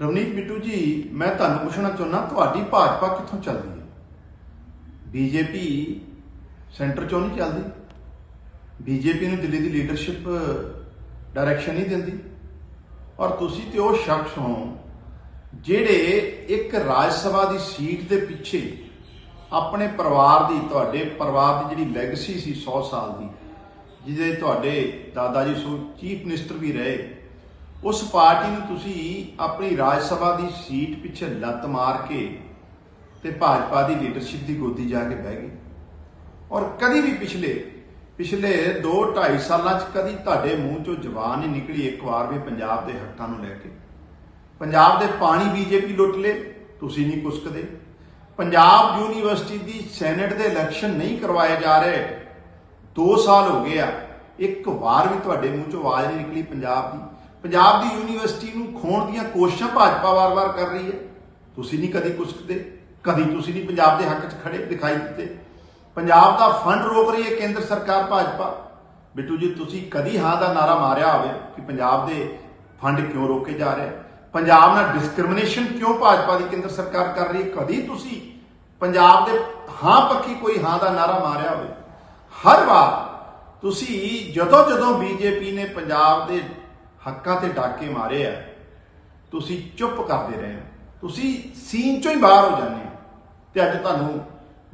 ਰਵਨੀਤ ਬਿੱਟੂ ਜੀ, ਮੈਂ ਤੁਹਾਨੂੰ ਪੁੱਛਣਾ ਚਾਹੁੰਦਾ, ਤੁਹਾਡੀ ਭਾਜਪਾ ਕਿੱਥੋਂ ਚੱਲਦੀ ਹੈ? ਬੀਜੇਪੀ ਸੈਂਟਰ ਚੋਂ ਨਹੀਂ ਚੱਲਦੀ। ਬੀਜੇਪੀ ਨੂੰ ਦਿੱਲੀ ਦੀ ਲੀਡਰਸ਼ਿਪ ਡਾਇਰੈਕਸ਼ਨ ਨਹੀਂ ਦਿੰਦੀ। ਔਰ ਤੁਸੀਂ ਤੇ ਉਹ ਸ਼ਖਸ ਹੋ, ਜਿਹੜੇ ਇੱਕ ਰਾਜ ਸਭਾ ਦੀ ਸੀਟ ਦੇ ਪਿੱਛੇ ਆਪਣੇ ਪਰਿਵਾਰ ਦੀ, ਤੁਹਾਡੇ ਪਰਿਵਾਰ ਦੀ ਜਿਹੜੀ ਲੈਗੇਸੀ ਸੀ 100 ਸਾਲ ਦੀ, ਜਿਹਦੇ ਤੁਹਾਡੇ ਦਾਦਾ ਜੀ ਸੋ ਚੀਫ ਮਿਨਿਸਟਰ ਵੀ ਰਹੇ ਉਸ ਪਾਰਟੀ ਨੂੰ ਤੁਸੀਂ ਆਪਣੀ ਰਾਜ ਸਭਾ ਦੀ ਸੀਟ ਪਿੱਛੇ ਲੱਤ ਮਾਰ ਕੇ ਤੇ ਭਾਜਪਾ ਦੀ ਲੀਡਰਸ਼ਿਪ ਦੀ ਗੋਦੀ ਜਾ ਕੇ ਬਹਿ ਗਏ। ਔਰ ਕਦੀ ਵੀ ਪਿਛਲੇ ਪਿਛਲੇ 2 2.5 ਸਾਲਾਂ 'ਚ ਕਦੀ ਤੁਹਾਡੇ ਮੂੰਹ 'ਚੋਂ ਜ਼ਬਾਨ ਨਹੀਂ ਨਿਕਲੀ ਇੱਕ ਵਾਰ ਵੀ ਪੰਜਾਬ ਦੇ ਹੱਕਾਂ ਨੂੰ ਲੈ ਕੇ। ਪੰਜਾਬ ਦੇ ਪਾਣੀ ਬੀਜੇਪੀ ਲੁੱਟ ਲੇ ਤੁਸੀਂ ਨਹੀਂ ਪੁਸਕਦੇ ਪੰਜਾਬ ਯੂਨੀਵਰਸਿਟੀ ਦੀ ਸੈਨੇਟ ਦੇ ਇਲੈਕਸ਼ਨ ਨਹੀਂ ਕਰਵਾਏ ਜਾ ਰਹੇ। 2 ਸਾਲ ਹੋ ਗਏ ਆ, ਇੱਕ ਵਾਰ ਵੀ ਤੁਹਾਡੇ ਮੂੰਹ 'ਚੋਂ ਆਵਾਜ਼ ਨਹੀਂ ਨਿਕਲੀ ਪੰਜਾਬ ਦੀ। ਪੰਜਾਬ ਦੀ ਯੂਨੀਵਰਸਿਟੀ ਨੂੰ ਖੋਣ ਦੀਆਂ ਕੋਸ਼ਿਸ਼ਾਂ ਭਾਜਪਾ ਵਾਰ-ਵਾਰ ਕਰ ਰਹੀ ਹੈ। ਤੁਸੀਂ ਨਹੀਂ ਕਦੀ ਪੁਸਕਦੇ ਕਦੀ ਤੁਸੀਂ ਨਹੀਂ ਪੰਜਾਬ ਦੇ ਹੱਕ 'ਚ ਖੜੇ ਦਿਖਾਈ ਦਿੱਤੇ। ਪੰਜਾਬ ਦਾ ਫੰਡ ਰੋਕ ਰਹੀ ਹੈ ਕੇਂਦਰ ਸਰਕਾਰ ਭਾਜਪਾ। ਬਿੱਟੂ ਜੀ, ਤੁਸੀਂ ਕਦੀ ਹਾਂ ਦਾ ਨਾਰਾ ਮਾਰਿਆ ਹੋਵੇ ਕਿ ਪੰਜਾਬ ਦੇ ਫੰਡ ਕਿਉਂ ਰੋਕੇ ਜਾ ਰਹੇ? ਪੰਜਾਬ ਨਾਲ ਡਿਸਕ੍ਰਿਮੀਨੇਸ਼ਨ ਕਿਉਂ ਭਾਜਪਾ ਦੀ ਕੇਂਦਰ ਸਰਕਾਰ ਕਰ ਰਹੀ ਹੈ? ਕਦੀ ਤੁਸੀਂ ਪੰਜਾਬ ਦੇ ਹਾਂ ਪੱਖੀ ਕੋਈ ਹਾਂ ਦਾ ਨਾਰਾ ਮਾਰਿਆ ਹੋਵੇ। ਹਰ ਵਾਰ ਤੁਸੀਂ ਜਦੋਂ ਜਦੋਂ ਬੀਜੇਪੀ ਨੇ ਪੰਜਾਬ ਦੇ ਹੱਕਾਂ ਤੇ ਡਾਕੇ ਮਾਰੇ ਆ। ਤੁਸੀਂ ਚੁੱਪ ਕਰਦੇ ਰਹੇ ਹੋ। ਤੁਸੀਂ ਸੀਨ ਚੋਂ ਹੀ ਬਾਹਰ ਹੋ ਜਾਂਦੇ ਹੋ। ਤੇ ਅੱਜ ਤੁਹਾਨੂੰ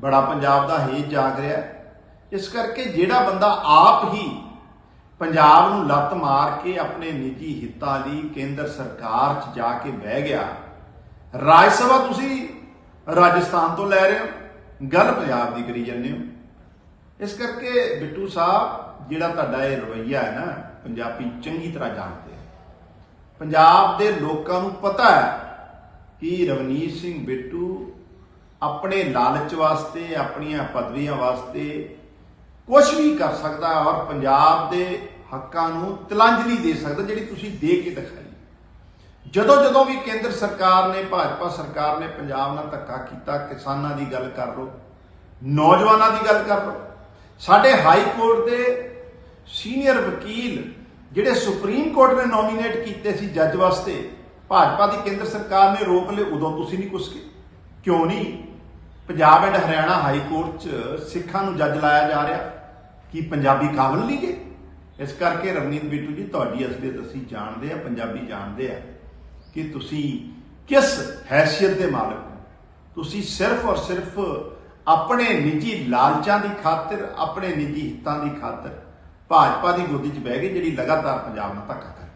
ਬੜਾ ਪੰਜਾਬ ਦਾ ਹੇਜ ਜਾਗ ਰਿਹਾ ਇਸ ਕਰਕੇ ਜਿਹੜਾ ਬੰਦਾ ਆਪ ਹੀ ਪੰਜਾਬ ਨੂੰ ਲੱਤ ਮਾਰ ਕੇ ਆਪਣੇ ਨਿੱਜੀ ਹਿੱਤਾਂ ਲਈ ਕੇਂਦਰ ਸਰਕਾਰ 'ਚ ਜਾ ਕੇ ਬਹਿ ਗਿਆ, ਰਾਜ ਸਭਾ ਤੁਸੀਂ ਰਾਜਸਥਾਨ ਤੋਂ ਲੈ ਰਹੇ ਹੋ। ਗੱਲ ਪੰਜਾਬ ਦੀ ਕਰੀ ਜਾਂਦੇ ਹੋ। ਇਸ ਕਰਕੇ ਬਿੱਟੂ ਸਾਹਿਬ ਜਿਹੜਾ ਤੁਹਾਡਾ ਇਹ ਰਵਈਆ ਹੈ ਨਾ, ਪੰਜਾਬੀ ਚੰਗੀ ਤਰ੍ਹਾਂ ਜਾਣਦੇ ਆ। ਪੰਜਾਬ ਦੇ ਲੋਕਾਂ ਨੂੰ ਪਤਾ ਹੈ ਕਿ ਰਵਨੀਤ ਸਿੰਘ ਬਿੱਟੂ ਆਪਣੇ ਲਾਲਚ ਵਾਸਤੇ, ਆਪਣੀਆਂ ਪਦਵੀਆਂ ਵਾਸਤੇ ਕੁਝ ਵੀ ਕਰ ਸਕਦਾ ਔਰ ਪੰਜਾਬ ਦੇ ਹੱਕਾਂ ਨੂੰ ਤਲਾਂਜਲੀ ਦੇ ਸਕਦਾ, ਜਿਹੜੀ ਤੁਸੀਂ ਦੇ ਕੇ ਦਿਖਾਈ। ਜਦੋਂ ਜਦੋਂ ਵੀ ਕੇਂਦਰ ਸਰਕਾਰ ਨੇ, ਭਾਜਪਾ ਸਰਕਾਰ ਨੇ ਪੰਜਾਬ ਨਾਲ ਧੱਕਾ ਕੀਤਾ, ਕਿਸਾਨਾਂ ਦੀ ਗੱਲ ਕਰ ਲਓ, ਨੌਜਵਾਨਾਂ ਦੀ ਗੱਲ ਕਰ ਲਓ, ਸਾਡੇ ਹਾਈ ਕੋਰਟ ਦੇ ਸੀਨੀਅਰ ਵਕੀਲ ਜਿਹੜੇ ਸੁਪਰੀਮ ਕੋਰਟ ਨੇ ਨੋਮੀਨੇਟ ਕੀਤੇ ਸੀ ਜੱਜ ਵਾਸਤੇ, ਭਾਜਪਾ ਦੀ ਕੇਂਦਰ ਸਰਕਾਰ ਨੇ ਰੋਕ ਲਏ, ਉਦੋਂ ਤੁਸੀਂ ਨਹੀਂ ਕੁਛ ਕੀ ਕਿਉਂ ਨਹੀਂ? Punjab and Haryana high court 'ਚ ਸਿੱਖਾਂ ਨੂੰ ਜੱਜ ਲਾਇਆ ਜਾ ਰਿਹਾ। ਕੀ ਪੰਜਾਬੀ ਕਾਬਲ ਨਹੀਂ ਗਏ? ਇਸ ਕਰਕੇ ਰਵਨੀਤ ਬਿੱਟੂ ਜੀ, ਤੁਹਾਡੀ ਅਸਲੀਅਤ ਅਸੀਂ ਜਾਣਦੇ ਆ ਪੰਜਾਬੀ ਜਾਣਦੇ ਆ ਕਿ ਤੁਸੀਂ ਕਿਸ ਹੈਸੀਅਤ ਦੇ ਮਾਲਕ ਹੋ? ਤੁਸੀਂ ਸਿਰਫ ਔਰ ਸਿਰਫ ਆਪਣੇ ਨਿੱਜੀ ਲਾਲਚਾਂ ਦੀ ਖਾਤਰ, ਆਪਣੇ ਨਿੱਜੀ ਹਿੱਤਾਂ ਦੀ ਖਾਤਰ ਭਾਜਪਾ ਦੀ ਗੋਦੀ 'ਚ ਬਹਿ ਗਏ ਜਿਹੜੀ ਲਗਾਤਾਰ ਪੰਜਾਬ ਨਾਲ ਧੱਕਾ ਕਰ